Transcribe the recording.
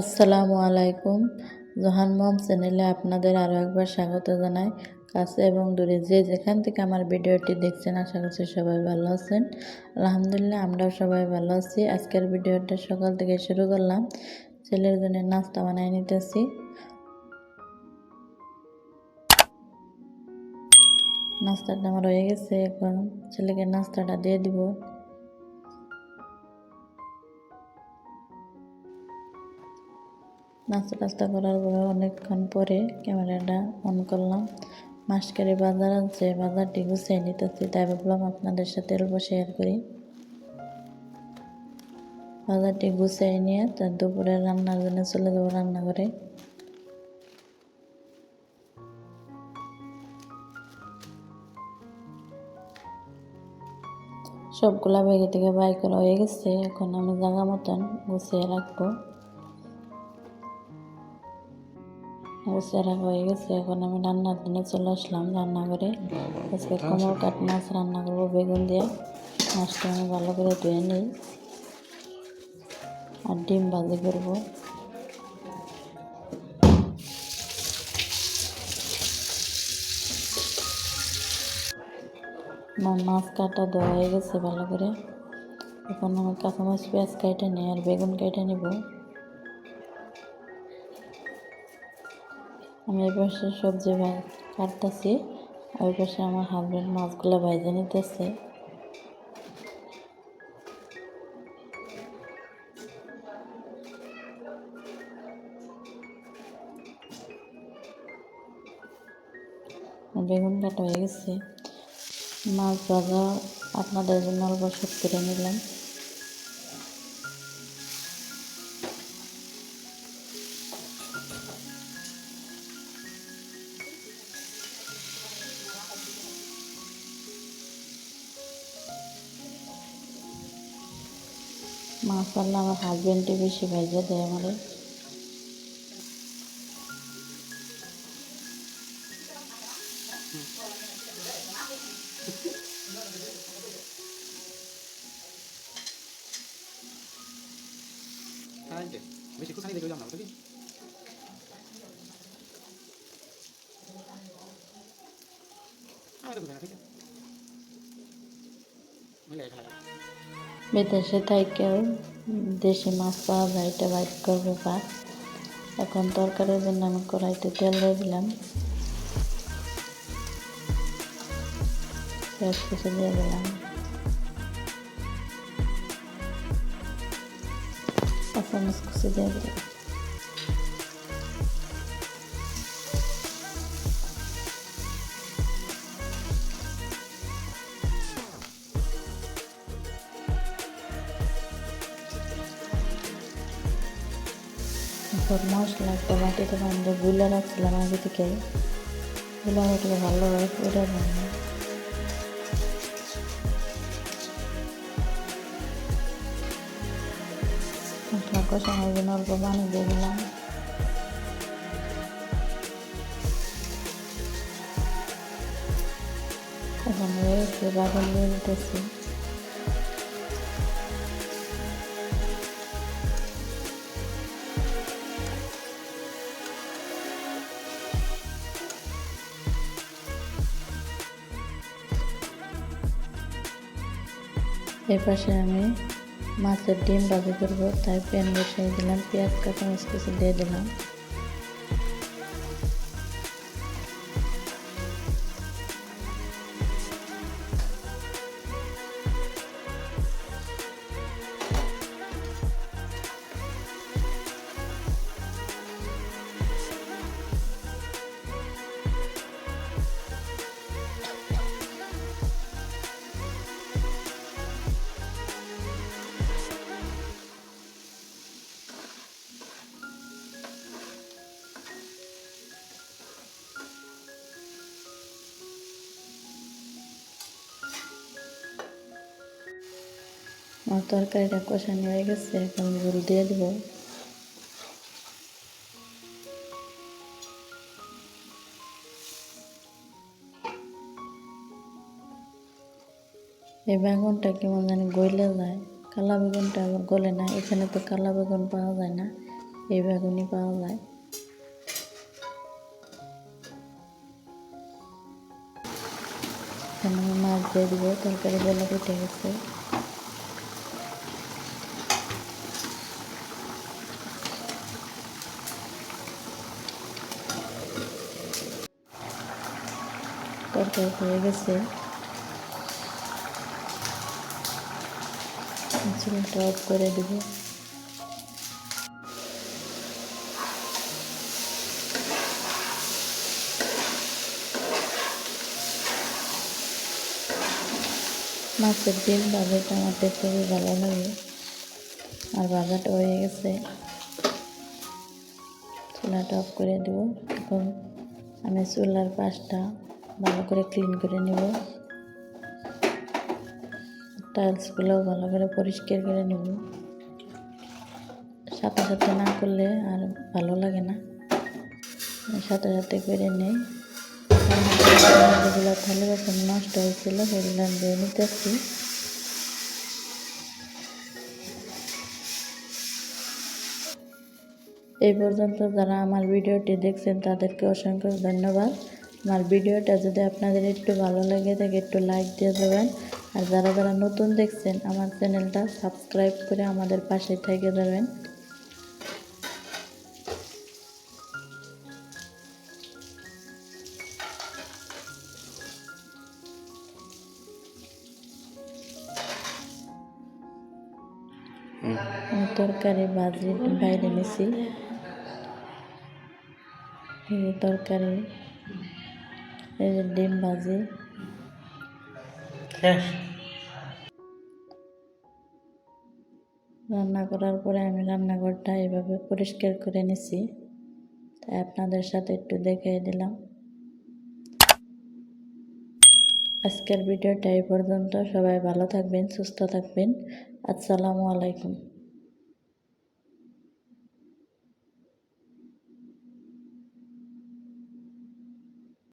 আসসালামু আলাইকুম। জহান মম চ্যানেলে আপনাদের আরও একবার স্বাগত জানাই। কাছে এবং দূরে যে যেখান থেকে আমার ভিডিওটি দেখছেন, আশা করছি সবাই ভালো আছেন। আলহামদুলিল্লাহ, আমরাও সবাই ভালো আছি। আজকের ভিডিওটা সকাল থেকে শুরু করলাম। ছেলের জন্য নাস্তা বানাই নিতেছি। নাস্তাটা আমার হয়ে গেছে, এখন ছেলেকে নাস্তাটা দিয়ে দিব। নাস্তা টাস্তা করার পরে অনেকক্ষণ পরে ক্যামেরাটা অন করলাম। মাসকারি বাজার আছে, বাজারটি গুছিয়ে নিতেছি, তাই ভাবলাম আপনাদের সাথে অল্প শেয়ার করি। বাজারটি গুছিয়ে নিয়ে তার দুপুরে রান্নার জন্য চলে যাব রান্না করে সবগুলা ব্যাগে থেকে বাই করা হয়ে গেছে, এখন আমি জায়গা মতন গুছিয়ে রাখব। রাখা হয়ে গেছে, এখন আমি রান্নার জন্য চলে আসলাম রান্না করে আজকে কোমর কাঠ মাছ রান্না করব, বেগুন দিয়ে। মাছটা আমি ভালো করে ধুয়ে নিই। আর ডিম ভাজি করব। আমার মাছ কাটা দেওয়া হয়ে গেছে ভালো করে। এখন আমি কাঁচামাছ পেঁয়াজ কেটে নিই আর বেগুন কেটে নিব। আমি এই পাশে সবজি কাটতেছি, ওই পাশে আমার হাজব্যান্ড মাছগুলো ভাইজে নিতেছে। বেগুন কাটা হয়ে গেছে। মাছ ভাজা আপনাদের জন্য অল্প করে নিলাম। মাছ আল্লাহ আমার হাজব্যান্ডে বেশি ভাইজা দেয় আমারে. Ah, te puse la Muy bien, claro. বিদেশে থাকেও দেশি মাছ পাওয়া যায়, এটা বাইট করব বা এখন তরকারির জন্য আমি কড়াইতে তেল দিয়ে দিলাম। পেঁয়াজ কিছু দিয়ে দিলাম। কাঁচামরিচ কুচি দিয়ে দিলাম। সব মশলা একটা বাটিতে বান্ধে, গুলে রাখছিলাম আগে থেকে। গুলে রাখলে ভালো হয় পুরো না মশলা কষানোর জন্য অল্প পানি দিয়ে এখন রয়েছে বাগান দিয়ে নিতেছি এর পাশে আমি মাছের ডিম বাজি করব, তাই প্যান বসিয়ে দিলাম, পেঁয়াজ কাঁচামরিচ কিছু দিয়ে দিলাম। আমার তরকারিটা কষানো হয়ে গেছে, এখন ঝোল দিয়ে দেব। এই বেগুনটা কেমন জানি গলে যায়। কালা বেগুনটা আবার গলে না, এখানে তো কালা বেগুন পাওয়া যায় না, এই বেগুনই পাওয়া যায়। এখানে মাছ দিয়ে দিব, তরকারি বলে কেটে গেছে। তরকারি হয়ে গেছে। অফ করে দেব। মাছের ডিম ভাজাটা আমাদের খুবই ভালো লাগে। আর ভাজাটা হয়ে গেছে। চুলাটা অফ করে দেবো। এখন আমি চুলার পাশটা ভালো করে ক্লিন করে নেব। টাইলসগুলোও ভালো করে পরিষ্কার করে নেব। সাথে সাথে না করলে আর ভালো লাগে না। সাথে সাথে করে নেই। যেগুলো থালে বাসন নষ্ট হয়েছিল সেগুলো আমি দিয়ে নিতেছি। এই পর্যন্ত যারা আমার ভিডিওটি দেখছেন তাদেরকে অসংখ্য ধন্যবাদ। আমার ভিডিওটা যদি আপনাদের একটু ভালো লাগে থাকে একটু লাইক দিয়ে দেবেন। আর যারা যারা নতুন দেখছেন, আমার চ্যানেলটা সাবস্ক্রাইব করে আমাদের পাশে থেকে দেবেন। তরকারি ভাজি বাইরে নিছি। তরকারি এই যে ডিম ভাজি। রান্না করার পরে আমি রান্নাঘরটা এভাবে পরিষ্কার করে নিছি। তাই আপনাদের সাথে একটু দেখিয়ে দিলাম। আজকের ভিডিওটা এই পর্যন্ত। সবাই ভালো থাকবেন সুস্থ থাকবেন। আসসালামু আলাইকুম।